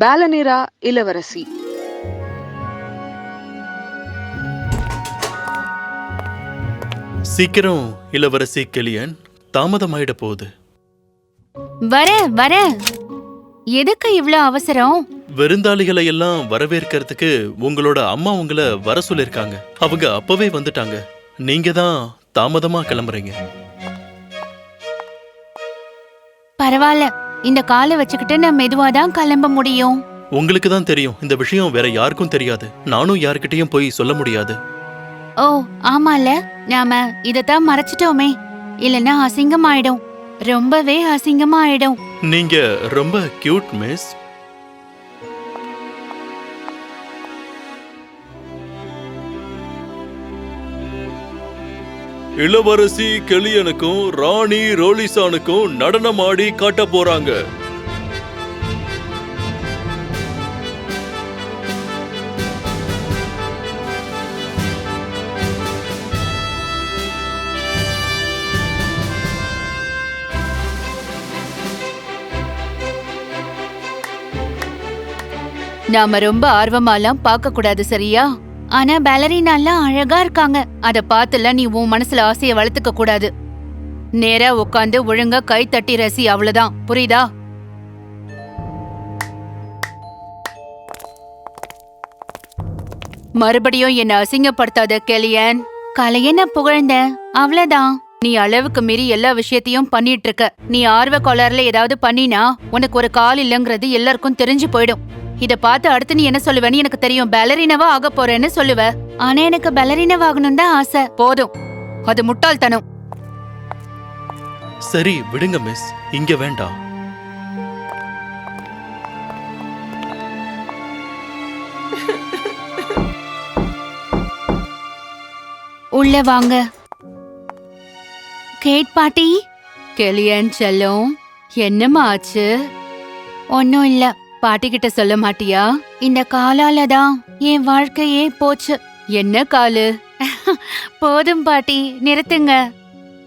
பாலனிரா இளவரசி. சீக்கிரம் இளவரசி கெலியன் தாமதமாயிட போகுது வர வர. எதுக்கு இவ்ளோ அவசரம்? விருந்தாளிகளை எல்லாம் வரவேற்கிறதுக்கு உங்களோட அம்மா உங்களை வர சொல்லிருக்காங்க அவங்க அப்பவே வந்துட்டாங்க. நீங்க தான் தாமதமா கிளம்புறீங்க. பரவாயில்ல. இந்த காலை வச்சுக்கிட்டு நான் மெதுவா தான் கிளம்ப முடியும். உங்களுக்கு தான் தெரியும். இந்த விஷயம் வேற யாருக்கும் தெரியாது. நானும் யாருக்கிட்டயும் போய் சொல்ல முடியாது. ஓ ஆமால நாம இதத்தான் மறைச்சிட்டோமே. இல்லனா அசிங்கமாயிடும். ரொம்பவே அசிங்கமாயிடும். நீங்க ரொம்ப கியூட் மிஸ் இளவரசி கெளியனுக்கும் ராணி ரோலிசானுக்கும் நடனம் ஆடி காட்ட போறாங்க. நாம ரொம்ப ஆர்வமாலாம் பார்க்க கூடாது சரியா? ஆனா பேலரினாலாம் அழகா இருக்காங்க. அத பார்த்துல நீ உன் மனசுல ஆசைய வளர்த்துக்க கூடாது. நேரா உட்காந்து ஒழுங்கா கை தட்டி ரசி அவ்வளவுதான். புரியுதா? மறுபடியும் என்ன அசிங்கப்படுத்தாத கெலியன் கலைய நான் புகழ்ந்தேன். அவ்வளவுதான். நீ அளவுக்கு மீறி எல்லா விஷயத்தையும் பண்ணிட்டு இருக்க. நீ ஆர்வ கோளாறுல ஏதாவது பண்ணினா உனக்கு ஒரு கால் இல்லைங்கிறது எல்லாருக்கும் தெரிஞ்சு போயிடும். இத பார்த்து அடுத்து நீ என்ன சொல்லுவேன்னு எனக்கு தெரியும். பேலரினவா ஆக போறேன்னு சொல்லுவ. ஆனா எனக்கு பேலரினவா ஆகணும் தான் ஆசை. போதும். அது முட்டாள்தனம். சரி விடுங்க மிஸ். இங்க வேண்டாம். உள்ள வாங்க. கேட் பாட்டி? கெளியன் செல்லம்? என்னம்மா ஆச்சு? ஒன்னும் இல்ல. பாட்டி கிட்ட சொல்ல மாட்டியா? இந்த காலால தான் என் வாழ்க்கையே போச்சு. என்ன காலு? போதும் பாட்டி நிறுத்துங்க.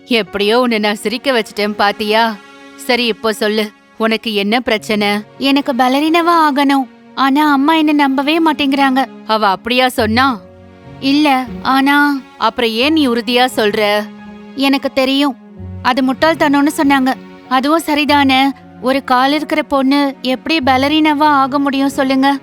எப்படியோ உன்னை நான் சிரிக்க வச்சிட்டேன் பாத்தியா? சரி இப்போ சொல்லு உனக்கு என்ன பிரச்சனை? எனக்கு பலரினவா ஆகணும். ஆனா அம்மா என்ன நம்பவே மாட்டேங்கிறாங்க. அவ அப்படியா சொன்னா? இல்ல ஆனா அப்புறம் ஏன் நீ உறுதியா சொல்ற? எனக்கு தெரியும். அது முட்டாள்தனம்னு சொன்னாங்க. அதுவும் சரிதானே? ஒரு கால் இருக்கிற பொண்ணு எப்படி பலரினவா ஆக முடியும் சொல்லுங்க.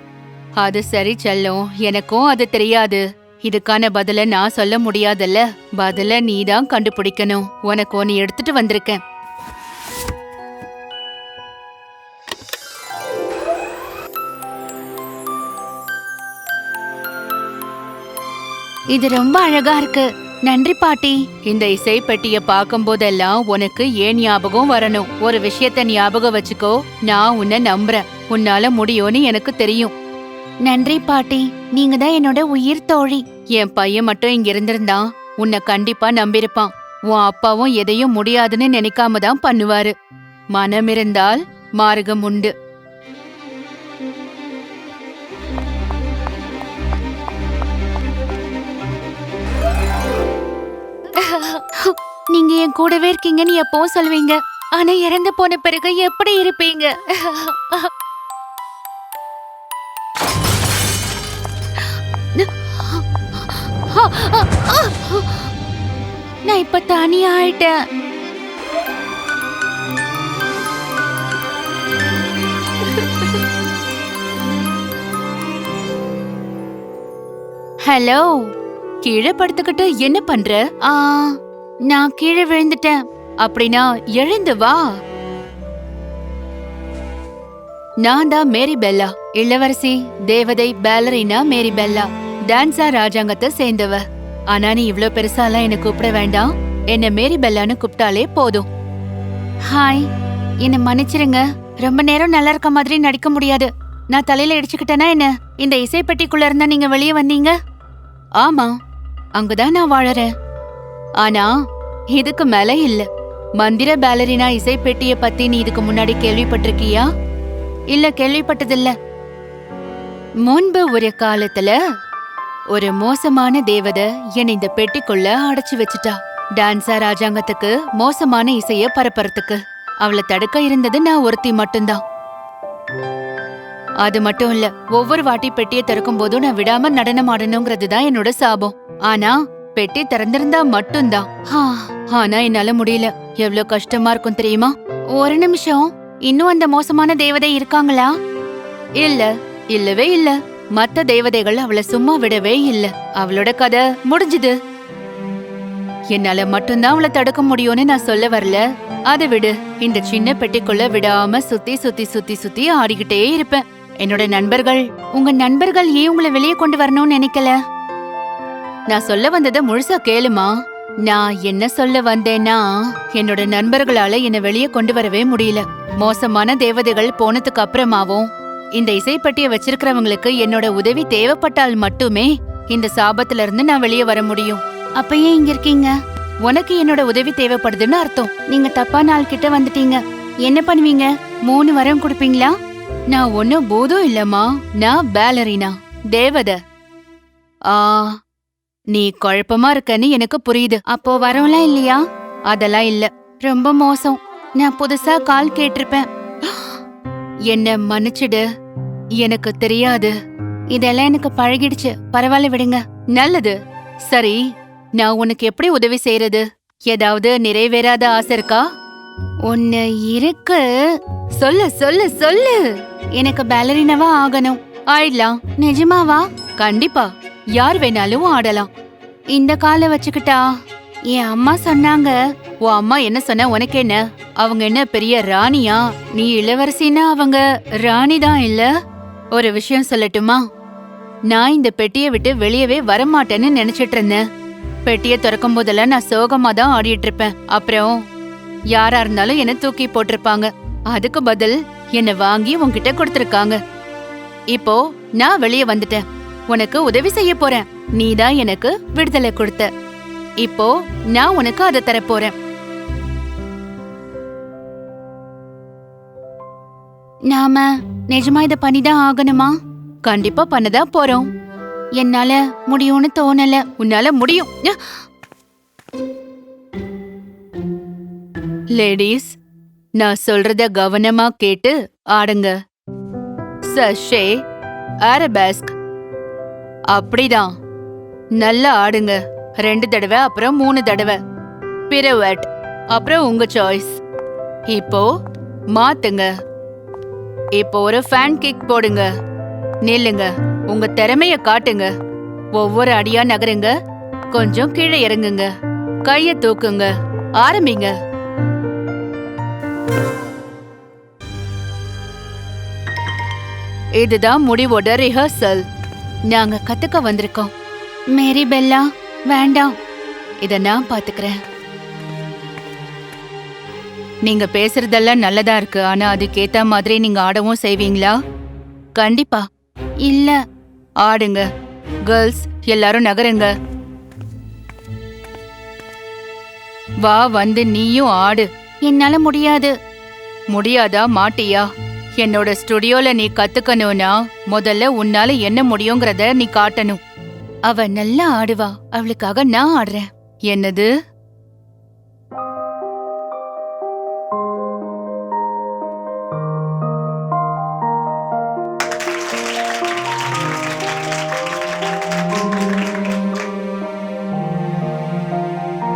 அது சரி செல்லம் எனக்கும் அது தெரியாது. இதுக்கான பதில நான் சொல்ல முடியாதுல்ல. பதில நீ தான் கண்டுபிடிக்கணும். உனக்கு ஒன்னு எடுத்துட்டு வந்திருக்கேன். இது ரொம்ப அழகா இருக்கு. நன்றி பாட்டி. இந்த இசை பெட்டிய பார்க்கும் போதெல்லாம் உனக்கு ஏன் ஞாபகம் வரணும்? ஒரு விஷயத்த ஞாபகம் வச்சுக்கோ. நான் உன்னை நம்புறேன். உன்னால முடியும்னு எனக்கு தெரியும். நன்றி பாட்டி. நீங்க தான் என்னோட உயிர் தோழி. என் பையன் மட்டும் இங்க இருந்திருந்தான். உன்னை கண்டிப்பா நம்பியிருப்பான். உன் அப்பாவும் எதையும் முடியாதுன்னு நினைக்காம தான் பண்ணுவாரு. மனம் இருந்தால் மார்க்கம் உண்டு. நீங்க என் கூடவே இருக்கீங்கன்னு எப்பவும் சொல்லுவீங்க. ஆனா இறந்து போன பிறகு எப்படி இருப்பீங்க? நான் இப்ப தனியா ஆயிட்டேன். ஹலோ கீழே படுத்துக்கிட்டு என்ன பண்ற? ஆ நான் கீழே விழுந்துட்டேன். அப்படின்னா எழுந்து வா. நான் தான் மேரி பெல்லா இளவரசி தேவதை பேலரினா மேரி பெல்லா டான்ஸா ராஜாங்கத்தை சேர்ந்தவ. ஆனா நீ இவ்ளோ பெருசாலாம் என்ன கூப்பிட வேண்டாம். என்ன மேரி பெல்லான்னு கூப்பிட்டாலே போதும். ஹாய் என்ன மன்னிச்சிருங்க. ரொம்ப நேரம் நல்லா இருக்க மாதிரி நடிக்க முடியாது. நான் தலையில இடிச்சுக்கிட்டேனா என்ன? இந்த இசைப்பெட்டிக்குள்ள இருந்தா நீங்க வெளியே வந்தீங்க? ஆமா அங்கதான் நான் வாழறேன். ஆனா இதுக்கு மேல இல்ல. மந்திர பேலரினா இசைப்பெட்டிய பத்தி நீ இதுக்கு முன்னாடி கேள்விப்பட்டிருக்கியா? இல்ல கேள்விப்பட்டதில்ல. முன்பு ஒரு காலத்துல ஒரு மோசமான தேவதை என்னை இந்த பெட்டிக்குள்ள அடைச்சு வச்சுட்டா. டான்ஸா ராஜாங்கத்துக்கு மோசமான இசைய பரப்புறதுக்கு. அவளை தடுக்க இருந்தது நான் ஒருத்தி மட்டும்தான். அது மட்டும் இல்ல ஒவ்வொரு வாட்டி பெட்டியை திறக்கும் போதும் நான் விடாம நடனம் ஆடணுங்கிறது தான் என்னோட சாபம். ஆனா பெட்டி திறந்திருந்தா மட்டும்தான். ஹா, ஆனா என்னால முடியல. எவ்வளவு கஷ்டமா இருக்கும் தெரியுமா? ஒரு நிமிஷம். இன்னும் அந்த மோசமான தேவதை இருக்காங்களா? இல்ல. இல்லவே இல்ல. மத்த தேவதைகள் அவளை சும்மா விடவே இல்ல. அவளோட கதை முடிஞ்சுது. என்னால மட்டும்தான் அவளை தடுக்க முடியும்னு நான் சொல்ல வரல. அதை விடு. இந்த சின்ன பெட்டிக்குள்ள விடாம சுத்தி சுத்தி சுத்தி சுத்தி ஆடிக்கிட்டே இருப்பேன். என்னோட நண்பர்கள். உங்க நண்பர்கள் ஏன் உங்களை வெளியே கொண்டு வரணும்னு நினைக்கல? நான் சொல்ல வந்ததை முழுசா கேளுமா? நான் என்ன சொல்ல வந்தேன்னா என்னோட நண்பர்களால என்ன வெளியே கொண்டு வரவே முடியல. மோசமான தேவதைகள் போனதுக்கு அப்புறமாவும் இந்த இசைப்பட்டிய வச்சிருக்கிறவங்களுக்கு என்னோட உதவி தேவைப்பட்டால் மட்டுமே இந்த சாபத்துல இருந்து நான் வெளியே வர முடியும். அப்ப ஏன் இங்க இருக்கீங்க? உனக்கு என்னோட உதவி தேவைப்படுதுன்னு அர்த்தம். நீங்க தப்பா நாள் கிட்ட வந்துட்டீங்க. என்ன பண்ணுவீங்க? மூணு வரம் கொடுப்பீங்களா? நான் ஒன்னும் போதும் இல்லம்மா. நான் பேலரினா. தேவதை. ஆ நீ குழப்பமா இருக்கன்னு எனக்கு புரியுது. அப்போ வரவெல்லாம் இல்லையா? அதெல்லாம் இல்ல. ரொம்ப மோசம். நான் புதுசா கால் கேட்டிருப்பேன். என்ன மன்னிச்சிடு. எனக்கு தெரியாது. இதெல்லாம் எனக்கு பழகிடுச்சு. பரவாயில்ல விடுங்க. நல்லது. சரி நான் உனக்கு எப்படி உதவி செய்யறது ஏதாவது நிறைவேறாத ஆசை இருக்கா? ஒன்னு இருக்கு. சொல்லு சொல்லு சொல்லு. எனக்கு பேலரினவா ஆகணும். ஆயிடலாம். நிஜமாவா? கண்டிப்பா. யார் வேணாலும் ஆடலாம். இந்த காலை வச்சுக்கிட்டா என் அம்மா சொன்னாங்க. உன் அம்மா என்ன சொன்ன உனக்கு என்ன? அவங்க என்ன பெரிய ராணியா? நீ இளவரசின்னா அவங்க ராணி தான் இல்ல? ஒரு விஷயம் சொல்லட்டுமா? நான் இந்த பெட்டியை விட்டு வெளியவே வரமாட்டேன்னு நினைச்சிட்டு இருந்தேன் பெட்டியை திறக்கும் போதெல்லாம் நான் சோகமா தான் ஆடிட்டு இருப்பேன் அப்புறம் யாரா இருந்தாலும் என்ன தூக்கி போட்டிருப்பாங்க. அதுக்கு பதில் என்ன வாங்கி உன்கிட்ட கொடுத்துருக்காங்க. இப்போ நான் வெளியே வந்துட்டேன். உனக்கு உதவி செய்ய போறேன். நீதான் எனக்கு விடுதலை கொடுத்த. இப்போ நான் உனக்கு அதை தரப்போறேன் நாம நிஜமா இத பண்ணிதான் ஆகணுமா? கண்டிப்பா பண்ணதான் போறோம். என்னால முடியும்னு தோணல. உன்னால முடியும். லேடிஸ் நான் சொல்றத கவனமா கேட்டு ஆடுங்க. சஷே அரபேஸ்க் அப்படிதான். நல்லா ஆடுங்க. ரெண்டு தடவை அப்புறம் மூணு தடவை. பிறவட் அப்புறம் உங்க சாய்ஸ் இப்போ மாத்துங்க. இப்போ ஒரு ஃபேன் கிக் போடுங்க. நில்லுங்க. உங்க திறமைய காட்டுங்க. ஒவ்வொரு அடியா நகருங்க. கொஞ்சம் கீழே இறங்குங்க. கைய தூக்குங்க. ஆரம்பிங்க. இதுதான் முடிவோட ரிஹர்சல் நாங்க கத்துக்க வந்திருக்கோம். மேரி பெல்லா வேண்டாம். இத நான் பாத்துக்கிறேன். நீங்க பேசுறதெல்லாம் நல்லதா இருக்கு. ஆனா அதுக்கேத்த மாதிரி நீங்க ஆடவும் செய்வீங்களா? கண்டிப்பா. இல்ல. ஆடுங்க. கேர்ள்ஸ் எல்லாரும் நகருங்க. வா வந்து நீயும் ஆடு. என்னால முடியாது. முடியாதா? மாட்டியா? என்னோட ஸ்டுடியோல நீ கத்துக்கணும்னா முதல்ல உன்னால என்ன முடியுங்கிறத நீ காட்டணும். அவ நல்லா ஆடுவா. அவளுக்காக நான் ஆடுறேன். என்னது?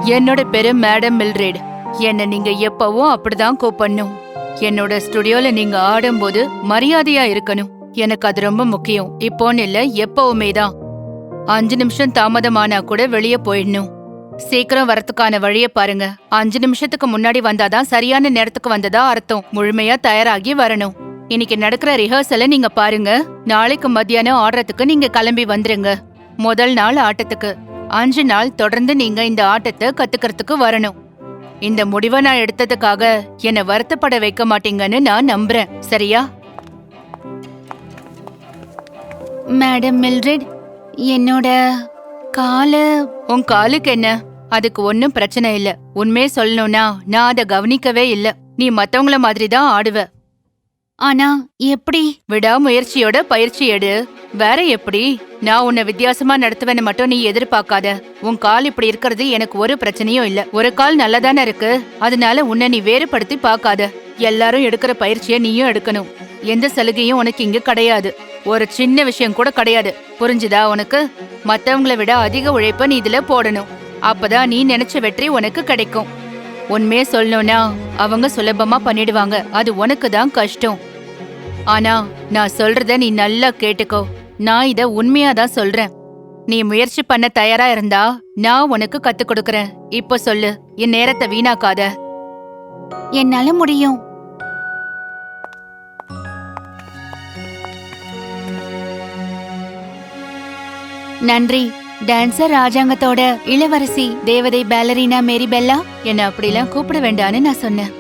என்னோட பேரு மேடம் மில்ரேட் என்ன நீங்க எப்பவும் அப்படிதான் கூப்பிடணும். என்னோட ஸ்டுடியோல நீங்க ஆடும்போது மரியாதையா இருக்கணும். எனக்கு அது ரொம்ப முக்கியம். இப்போன்னு இல்ல எப்பவுமே தான். அஞ்சு நிமிஷம் தாமதமானா கூட வெளியே போயிடணும். சீக்கிரம் வரத்துக்கான வழிய பாருங்க. அஞ்சு நிமிஷத்துக்கு முன்னாடி வந்தாதான் சரியான நேரத்துக்கு வந்ததா அர்த்தம். முழுமையா தயாராகி வரணும். இன்னைக்கு நடக்கிற ரிஹர்சலை நீங்க பாருங்க. நாளைக்கு மத்தியானம் ஆடுறதுக்கு நீங்க கிளம்பி வந்துருங்க. முதல் நாள் ஆட்டத்துக்கு. அஞ்சு நாள் தொடர்ந்து நீங்க இந்த ஆட்டத்தை கத்துக்கிறதுக்கு வரணும். இந்த முடிவை நான் எடுத்ததுக்காக என்னை வருத்தப்பட வைக்க மாட்டீங்கன்னு நான் நம்புறேன். சரியா? மேடம் மில்ட்ரிட் என்னோட காலு உன் காலுக்கு என்ன? அதுக்கு ஒன்னும் பிரச்சனை இல்ல. உண்மையே சொல்லணும்னா நான் அதை கவனிக்கவே இல்ல. நீ மத்தவங்கள மாதிரி தான் ஆடுவ. ஆனா எப்படி? விடாமுயற்சியோட பயிற்சி எடு. வேற எப்படி? நான் உன்னை வித்தியாசமா நடத்துவேன்னு மட்டும் நீ எதிர்பார்க்காத. உன் கால் இப்படி இருக்கிறது எனக்கு ஒரு பிரச்சனையும் இல்ல. ஒரு கால் நல்லதானே இருக்கு. அதனால உன்னை நீ வேறுபடுத்தி பார்க்காத. எல்லாரும் எடுக்கிற பயிற்சியை நீயும் எடுக்கணும். எந்த சலுகையும் உனக்கு இங்க கிடையாது. ஒரு சின்ன விஷயம் கூட கிடையாது. புரிஞ்சுதா உனக்கு? மத்தவங்களை விட அதிக உழைப்ப நீ இதுல போடணும். அப்பதான் நீ நினைச்ச வெற்றி உனக்கு கிடைக்கும். உண்மையே சொல்லணும்னா அவங்க சுலபமா பண்ணிடுவாங்க. அது உனக்கு தான் கஷ்டம். ஆனா நான் சொல்றத நீ நல்லா கேட்டுக்கோ. நான் இத உண்மையா தான் சொல்றேன். நீ முயற்சி பண்ண தயாரா இருந்தா நான் உனக்கு கத்து கொடுக்கறேன். இப்போ சொல்லு என் நேரத்தை வீணாக்காத. என்னால முடியும். நன்றி. டான்சர் ராஜாங்கத்தோட இளவரசி தேவதை பேலரினா மேரி பெல்லா என்ன அப்படிலாம் கூப்பிட வேண்டான்னு நான் சொன்னேன்.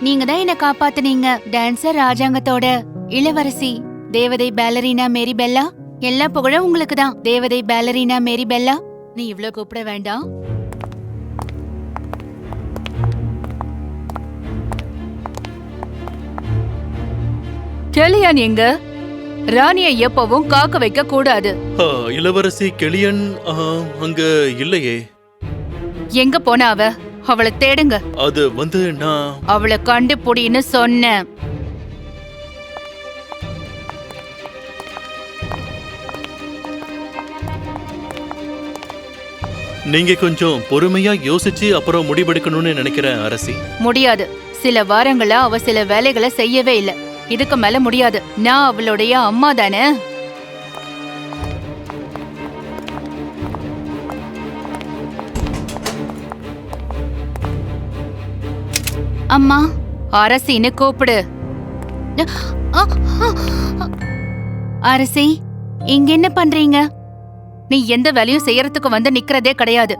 நீங்க தான் என்ன காப்பாத்துனீங்க. டான்சர் ராஜாங்கத்தோட இளவரசி தேவதை பேலரினா மேரி பெல்லா? எல்லா புகழும் உங்களுக்கு தான். தேவதை பேலரினா மேரி பெல்லா? நீ இவ்ளோ கூப்பிட வேண்டாம். கெளியான் எங்க? ராணிய எப்பவும் காக்க வைக்க கூடாது. ஆ, இளவரசி கெளியன் ஆ, அங்க இல்லையே. எங்க போனா அவ? அவளை தேடுங்க. அது வந்து நான் அவளை கண்டுபிடின்னு சொன்னேன். நீங்க கொஞ்சம் பொறுமையா யோசிச்சு அப்புறம் முடிவெடுக்கணும்னு நினைக்கிறேன் அரசி. முடியாது. சில வாரங்களா அவ சில வேலைகளை செய்யவே இல்ல. இதுக்கு மேல முடியாது. நான் அவளுடைய அம்மா தானே? அம்மா அரசின்னு கூப்பிடு. அரசி இங்க என்ன பண்றீங்க? நீ எந்த வேலையும் செய்யறதுக்கு வந்து நிக்கிறதே கிடையாது.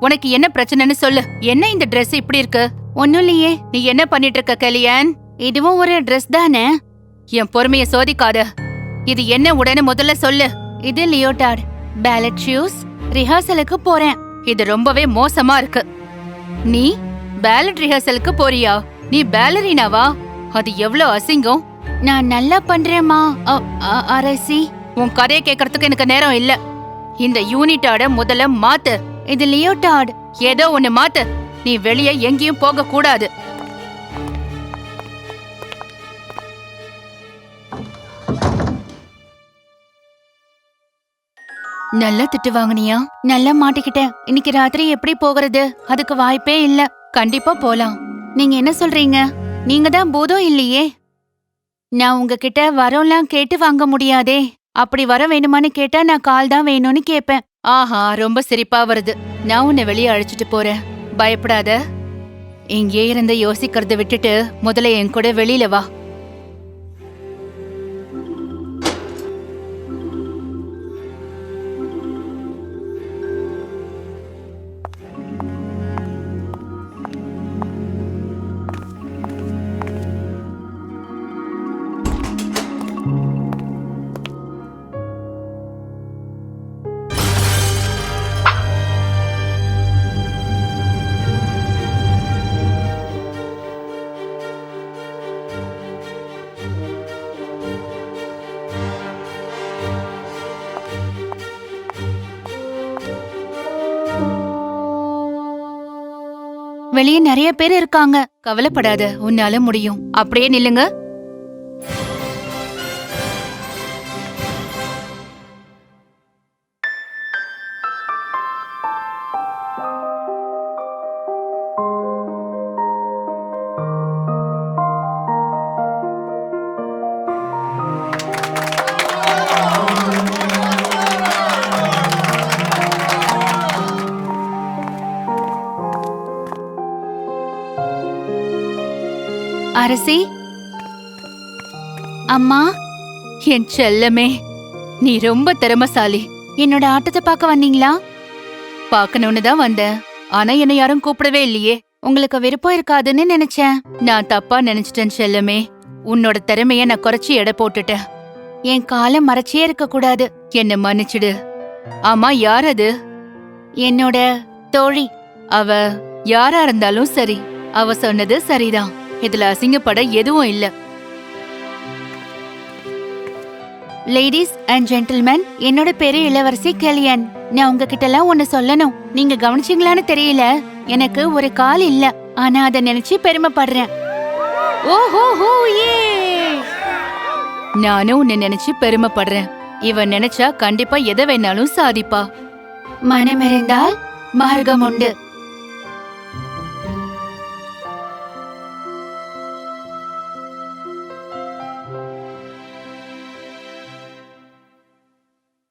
உனக்கு என்ன பிரச்சனைன்னு சொல்லு. என்ன இந்த ட்ரெஸ் இப்படி இருக்கு? ஒண்ணும் இல்லையே. நீ என்ன பண்ணிட்டு இருக்க கலியான்? இதுவும் ஒரு ட்ரெஸ் தானே? என் பொறுமைய சோதிக்காத. இது என்ன உடனே முதல்ல சொல்லு. இது லியோட்டார்ட் பேலட் ஷூஸ் ரிஹர்சலுக்கு போறேன். இது ரொம்பவே மோசமா இருக்கு. நீ பேலட் ரிஹர்சலுக்கு போறியா? நீ பேலரினாவா அது எவ்வளவு அசிங்கம். நான் நல்லா பண்றேம்மா. அரசி. உன் கதையை கேட்கறதுக்கு எனக்கு நேரம் இல்ல. இந்த யூனிட்டாட முதல்ல மாத்து. இது லியோட்டார்ட் ஏதோ ஒண்ணு மாத்து. நீ வெளியே எங்கேயும் போக கூடாது. நல்லா திட்டு வாங்கினியா? நல்லா மாட்டிக்கிட்டேன். இன்னைக்கு ராத்திரி எப்படி போகிறது? அதுக்கு வாய்ப்பே இல்ல. கண்டிப்பா போலாம். நீங்க என்ன சொல்றீங்க? நீங்க தான் பூதம் இல்லையே. நான் உங்ககிட்ட வரம்லாம் கேட்டு வாங்க முடியாதே. அப்படி வர வேணுமான்னு கேட்டா நான் கால் தான் வேணும்னு கேப்பேன். ஆஹா ரொம்ப சிரிப்பா வருது. நான் உன்னை வெளியே அழைச்சிட்டு போறேன். பயப்படாத. இங்கே இருந்து யோசிக்கிறத விட்டுட்டு முதல்ல என் கூட வெளியில வா. வெளியே நிறைய பேர் இருக்காங்க. கவலைப்படாத உன்னால முடியும். அப்படியே நில்லுங்க. அரசி. அம்மா என் செல்லமே நீ ரொம்ப திறமசாலி. என்னோட ஆட்டத்தை பார்க்க வந்தீங்களா? பார்க்கணும்னு தான் வந்தேன். ஆனா என்ன யாரும் கூப்பிடவே இல்லையே. உங்களுக்கு விருப்பம் இருக்காதுன்னு நினைச்சேன். நான் தப்பா நினைச்சிட்டேன் செல்லமே. உன்னோட திறமைய நான் குறைச்சி எடை போட்டுட்டேன். என் காலை மறைச்சே இருக்க கூடாது. என்ன மன்னிச்சிடு. ஆமா யார் அது? என்னோட தோழி. அவ யாரா இருந்தாலும் சரி. அவ சொன்னது சரிதான். இதுல அசிங்கப்பட எதுவும் இல்ல. லேடிஸ் அண்ட் ஜென்டில்மேன் என்னோட பேரு இளவரசி கெலியன் நான் உங்ககிட்ட எல்லாம் ஒன்னு சொல்லணும். நீங்க கவனிச்சீங்களான்னு தெரியல. எனக்கு ஒரு கால் இல்ல. ஆனா அத நினைச்சு பெருமைப்படுறேன். ஓஹோ ஹோ ஏ! நானும் உன்னை நினைச்சு பெருமைப்படுறேன். இவன் நினைச்சா கண்டிப்பா எதை வேணாலும் சாதிப்பா. மனமிருந்தால் மார்க்கம் உண்டு.